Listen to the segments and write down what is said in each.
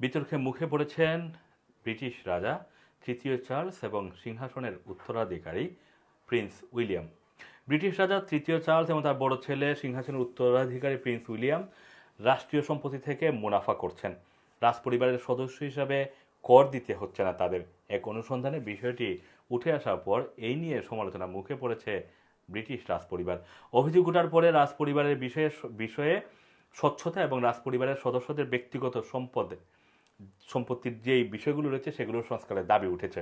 বিতর্কে মুখে পড়েছেন ব্রিটিশ রাজা তৃতীয় চার্লস এবং সিংহাসনের উত্তরাধিকারী প্রিন্স উইলিয়াম। ব্রিটিশ রাজা তৃতীয় চার্লস এবং তার বড় ছেলে সিংহাসনের উত্তরাধিকারী প্রিন্স উইলিয়াম রাষ্ট্রীয় সম্পত্তি থেকে মুনাফা করছেন। রাজপরিবারের সদস্য হিসাবে কর দিতে হচ্ছে না তাদের। এক অনুসন্ধানে বিষয়টি উঠে আসার পর এই নিয়ে সমালোচনা মুখে পড়েছে ব্রিটিশ রাজপরিবার। অভিযোগ ওঠার পরে রাজপরিবারের বিষয়ে বিষয়ে স্বচ্ছতা এবং রাজপরিবারের সদস্যদের ব্যক্তিগত সম্পদ সম্পত্তির যেই বিষয়গুলো রয়েছে সেগুলো সংস্কারের দাবি উঠেছে।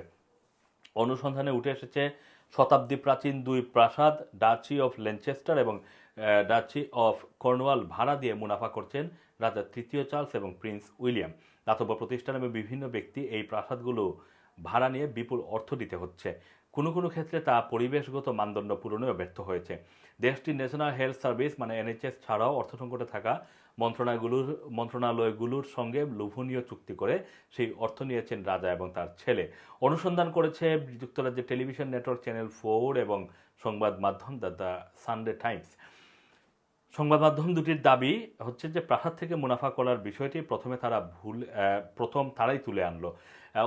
অনুসন্ধানে উঠে এসেছে, শতাব্দী প্রাচীন দুই প্রাসাদ, ডাচি অফ লেনচেস্টার এবং ডাচি অফ কর্নওয়াল ভাড়া দিয়ে মুনাফা করছেন রাজা তৃতীয় চার্লস এবং প্রিন্স উইলিয়াম। দাতব্য প্রতিষ্ঠান এবং বিভিন্ন ব্যক্তি এই প্রাসাদগুলো ভাড়া নিয়ে বিপুল অর্থ দিতে হচ্ছে। কোনো কোনো ক্ষেত্রে তা পরিবেশগত মানদণ্ড পূরণেও ব্যর্থ হয়েছে। দেশটির ন্যাশনাল হেলথ সার্ভিস মানে এনএইচএস ছাড়াও অর্থ সংকটে থাকা মন্ত্রণালয়গুলোর মন্ত্রণালয়গুলোর সঙ্গে লোভনীয় চুক্তি করে সেই অর্থ নিয়েছেন রাজা এবং তার ছেলে। অনুসন্ধান করেছে যুক্তরাজ্যের টেলিভিশন নেটওয়ার্ক চ্যানেল ফোর এবং সংবাদ মাধ্যম দ্য সানডে টাইমস সংবাদ মাধ্যম দুটির দাবি হচ্ছে যে প্রাসাদ থেকে মুনাফা করার বিষয়টি প্রথমে তারা ভুল প্রথম তারাই তুলে আনলো।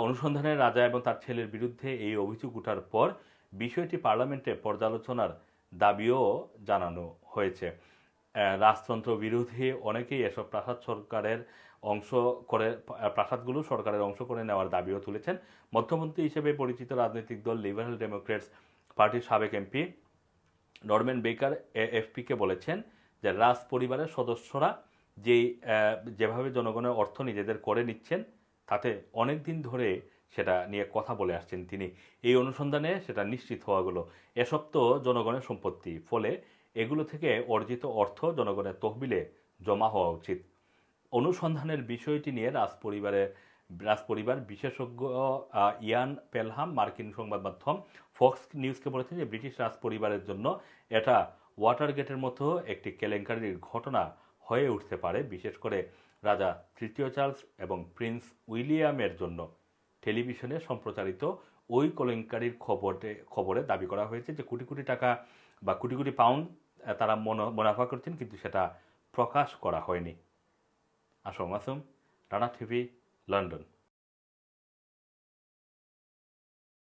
অনুসন্ধানে রাজা এবং তার ছেলের বিরুদ্ধে এই অভিযোগ ওঠার পর বিষয়টি পার্লামেন্টে পর্যালোচনার দাবিও জানানো হয়েছে। রাজতন্ত্র বিরোধী অনেকেই এসব প্রাসাদ সরকারের অংশ করে প্রাসাদগুলো সরকারের অংশ করে নেওয়ার দাবিও তুলেছেন। মধ্যমন্ত্রী হিসেবে পরিচিত রাজনৈতিক দল লিবারেল ডেমোক্রেটস পার্টির সাবেক এমপি নরম্যান বেকার এফপিকে বলেছেন যে রাজ পরিবারের সদস্যরা যেই যেভাবে জনগণের অর্থ নিজেদের করে নিচ্ছেন, তাতে অনেক দিন ধরে সেটা নিয়ে কথা বলে আসছেন তিনি। এই অনুসন্ধানে সেটা নিশ্চিত হওয়া গেল। এসব তো জনগণের সম্পত্তি, ফলে এগুলো থেকে অর্জিত অর্থ জনগণের তহবিলে জমা হওয়া উচিত। অনুসন্ধানের বিষয়টি নিয়ে রাজপরিবার বিশেষজ্ঞ ইয়ান পেলহাম, মার্কিন সংবাদ মাধ্যম ফক্স নিউজকে বলেছেন যে ব্রিটিশ রাজপরিবারের জন্য এটা ওয়াটারগেটের মতো একটি কেলেঙ্কারির ঘটনা হয়ে উঠতে পারে, বিশেষ করে রাজা তৃতীয় চার্লস এবং প্রিন্স উইলিয়ামের জন্য। টেলিভিশনে সম্প্রচারিত ওই কেলেঙ্কারির খবরে খবরে দাবি করা হয়েছে যে কোটি কোটি টাকা বা কোটি কোটি পাউন্ড তারা মনো- মুনাফা করছেন, কিন্তু সেটা প্রকাশ করা হয়নি। Assam Assam Rana TV, London.